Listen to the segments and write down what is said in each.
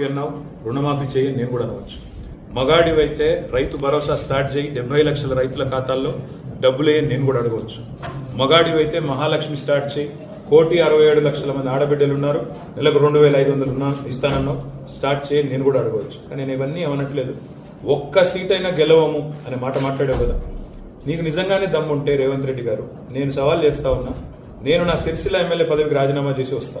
అన్నావు రుణమాఫీ చేయి నేను కూడా అనవచ్చు. మగాడివైతే రైతు భరోసా స్టార్ట్ చేయి డెబ్బై లక్షల రైతుల ఖాతాల్లో డబ్బులే నేను కూడా అడగవచ్చు. మగాడివైతే మహాలక్ష్మి స్టార్ట్ చేయి కోటి అరవై ఏడు లక్షల మంది ఆడబిడ్డలు ఉన్నారు నెలకు రెండు వేల ఐదు వందలు ఉన్నా ఇస్తానన్నావు స్టార్ట్ చేయి నేను కూడా అడగవచ్చు. కానీ నేను ఇవన్నీ అవనట్లేదు ఒక్క సీట్ అయినా గెలవము అనే మాట మాట్లాడావు కదా. నీకు నిజంగానే దమ్ముంటే రేవంత్ రెడ్డి గారు నేను సవాల్ చేస్తా ఉన్నా నేను నా సిరిసిల్ల ఎమ్మెల్యే పదవికి రాజీనామా చేసి వస్తా.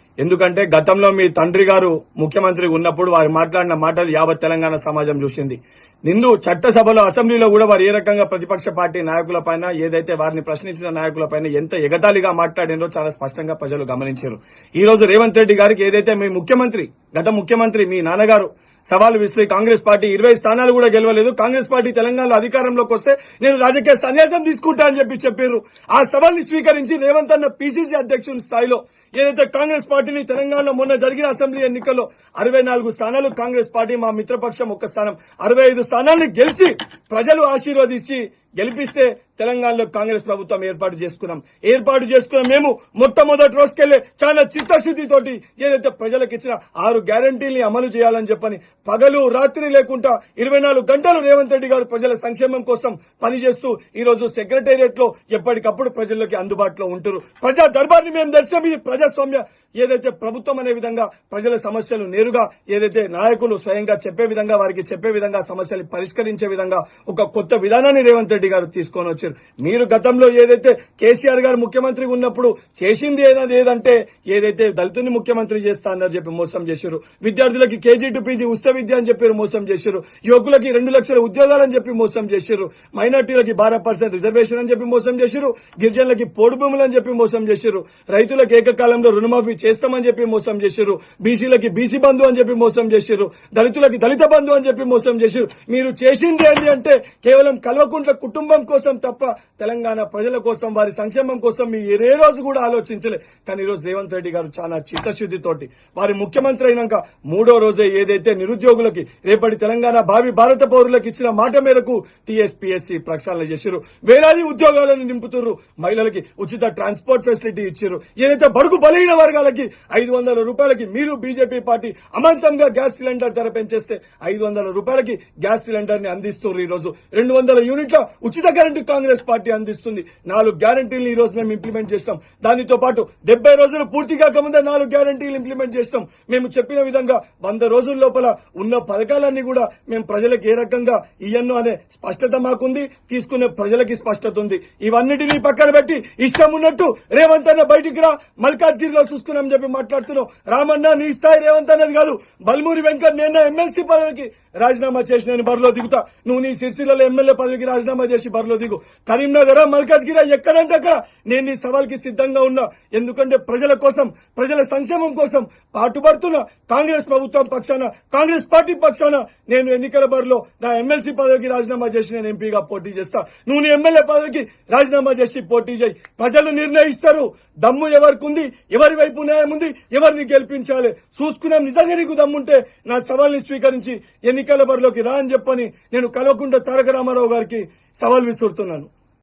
ఎందుకంటే గతంలో మీ తండ్రి గారు ముఖ్యమంత్రి ఉన్నప్పుడు వారు మాట్లాడిన మాటలు యావత్ తెలంగాణ సమాజం చూసింది. నిందు చట్టసభలో అసెంబ్లీలో కూడా వారు ఏ రకంగా ప్రతిపక్ష పార్టీ నాయకులపైన ఏదైతే వారిని ప్రశ్నించిన నాయకులపైన ఎంత ఎగతాళిగా మాట్లాడినో చాలా స్పష్టంగా ప్రజలు గమనించారు. ఈ రోజు రేవంత్ రెడ్డి గారికి ఏదైతే మీ ముఖ్యమంత్రి గత ముఖ్యమంత్రి మీ నాన్నగారు సవాలు విసిరి కాంగ్రెస్ పార్టీ ఇరవై స్థానాలు కూడా గెలవలేదు. కాంగ్రెస్ పార్టీ తెలంగాణలో అధికారంలోకి వస్తే నేను రాజకీయ సన్యాసం తీసుకుంటా అని చెప్పి చెప్పారు ఆ సవాల్ని స్వీకరించి రేవంత్ అన్న పిసిసి అధ్యక్షుని స్థాయిలో ఏదైతే కాంగ్రెస్ పార్టీని తెలంగాణలో మొన్న జరిగిన అసెంబ్లీ ఎన్నికల్లో అరవై నాలుగు స్థానాలు కాంగ్రెస్ పార్టీ మా మిత్రపక్షం ఒక్క స్థానం. అరవై ఐదు స్థానాలను గెలిచి ప్రజలు ఆశీర్వదించి గెలిపిస్తే తెలంగాణలో కాంగ్రెస్ ప్రభుత్వం ఏర్పాటు చేసుకున్నాం. ఏర్పాటు చేసుకున్న మేము మొట్టమొదటి రోజుకెళ్ళే చాలా చిత్తశుద్ధితోటి ఏదైతే ప్రజలకు ఇచ్చిన ఆరు గ్యారంటీల్ని అమలు చేయాలని చెప్పని పగలు రాత్రి లేకుండా ఇరవై నాలుగు గంటలు రేవంత్ రెడ్డి గారు ప్రజల సంక్షేమం కోసం పనిచేస్తూ ఈ రోజు సెక్రటేరియట్లో ఎప్పటికప్పుడు ప్రజల్లోకి అందుబాటులో ఉంటారు. ప్రజా దర్బార్ని మేము దర్శనం ఇది ప్రజాస్వామ్య ఏదైతే ప్రభుత్వం అనే విధంగా ప్రజల సమస్యలు నేరుగా ఏదైతే నాయకులు స్వయంగా చెప్పే విధంగా వారికి చెప్పే విధంగా సమస్యలు పరిష్కరించే విధంగా ఒక కొత్త విధానాన్ని రేవంత్ రెడ్డి గారు తీసుకొని వచ్చారు. మీరు గతంలో ఏదైతే కేసీఆర్ గారు ముఖ్యమంత్రి ఉన్నప్పుడు చేసింది ఏదది ఏదంటే ఏదైతే దళితుని ముఖ్యమంత్రి చేస్తా అన్నారు చెప్పి మోసం చేశారు. విద్యార్థులకి కేజీ టు పీజీ ఉచిత విద్య అని చెప్పి మోసం చేశారు. యువకులకి రెండు లక్షల ఉద్యోగాలని చెప్పి మోసం చేశారు. మైనార్టీలకి బారా పర్సెంట్ రిజర్వేషన్ అని చెప్పి మోసం చేశారు. గిరిజనులకి పోడు భూములు అని చెప్పి మోసం చేశారు. రైతులకు ఏకకాలంలో రుణమాఫీ చేస్తామని చెప్పి మోసం చేశారు. బీసీలకి బీసీ బంధు అని చెప్పి మోసం చేశారు. దళితులకి దళిత బంధు అని చెప్పి మోసం చేశారు. మీరు చేసింది ఏంటి అంటే కేవలం కల్వకుంట్ల కుటుంబం కోసం తప్ప తెలంగాణ ప్రజల కోసం వారి సంక్షేమం కోసం మీ ఏ రోజు కూడా ఆలోచించలే. కానీ ఈరోజు రోజు రేవంత్ రెడ్డి గారు చాలా చిత్తశుద్ధితోటి వారి ముఖ్యమంత్రి అయినాక మూడో రోజే ఏదైతే నిరుద్యోగులకి రేపటి తెలంగాణ భావి భారత పౌరులకు ఇచ్చిన మాట మేరకు టీఎస్పీఎస్సీ ప్రక్షాళన చేశారు వేలాది ఉద్యోగాలను నింపుతున్నారు మహిళలకి ఉచిత ట్రాన్స్పోర్ట్ ఫెసిలిటీ ఇచ్చారు ఏదైతే బడుగు బలహీన వర్గాలకి ఐదు వందల రూపాయలకి మీరు బీజేపీ పార్టీ అమాంతంగా గ్యాస్ సిలిండర్ ధర పెంచేస్తే ఐదు వందల రూపాయలకి గ్యాస్ సిలిండర్ని అందిస్తున్నారు ఈ రోజు రెండు వందల యూనిట్ల ఉచిత గ్యారంటీ కాంగ్రెస్ పార్టీ అందిస్తుంది. నాలుగు గ్యారంటీలు ఈ రోజు మేము ఇంప్లిమెంట్ చేస్తాం. దానితో పాటు డెబ్బై రోజులు పూర్తి కాకముందే నాలుగు గ్యారంటీలు ఇంప్లిమెంట్ చేస్తాం. మేము చెప్పిన విధంగా వంద రోజుల లోపల ఉన్న పథకాలన్నీ కూడా మేము ప్రజలకు ఏ రకంగా ఇయ్యను అనే స్పష్టత మాకుంది. తీసుకునే ప్రజలకి స్పష్టత ఉంది. ఇవన్నిటినీ పక్కన పెట్టి ఇష్టం ఉన్నట్టు రేవంత్ అన్న బయటికి రా మల్కాజ్గిరిలో చూసుకున్నాం చెప్పి మాట్లాడుతున్నావు రామన్న నీ స్థాయి రేవంత్ అన్నది కాదు. బల్మూరి వెంకట్ నేను ఎమ్మెల్సీ పదవికి రాజీనామా చేసి నేను బరిలో దిగుతా. నువ్వు నీ సిరిసిల్లలో ఎమ్మెల్యే పదవికి రాజీనామా చేసి బరిలో దిగు. కరీంనగర్ మల్కాజ్గిరి ఎక్కడంటే అక్కడ. నేను నీ సవాల్కి సిద్ధంగా ఉన్నా. ఎందుకంటే ప్రజల కోసం ప్రజల సంక్షేమం కోసం పాటుపడుతున్న కాంగ్రెస్ ప్రభుత్వం పక్షాన కాంగ్రెస్ పార్టీ పక్షాన నేను ఎన్నికల బరిలో నా ఎమ్మెల్సీ పదవికి రాజీనామా చేసి నేను ఎంపీగా పోటీ చేస్తా. నువ్వు నీ ఎమ్మెల్యే పదవికి రాజీనామా చేసి పోటీ చేయి. ప్రజలు నిర్ణయిస్తారు. దమ్ము ఎవరికి ఉంది ఎవరి వైపు న్యాయం ఉంది? ఎవరిని గెలిపించాలి? చూసుకున్నాం. నిజంగా నీకు దమ్ముంటే నా సవాల్ని స్వీకరించి ఎన్నికల బరిలోకి రా అని చెప్పని నేను కలవకుండా తారక రామారావు గారికి సవాల్ విసురుతున్నాను.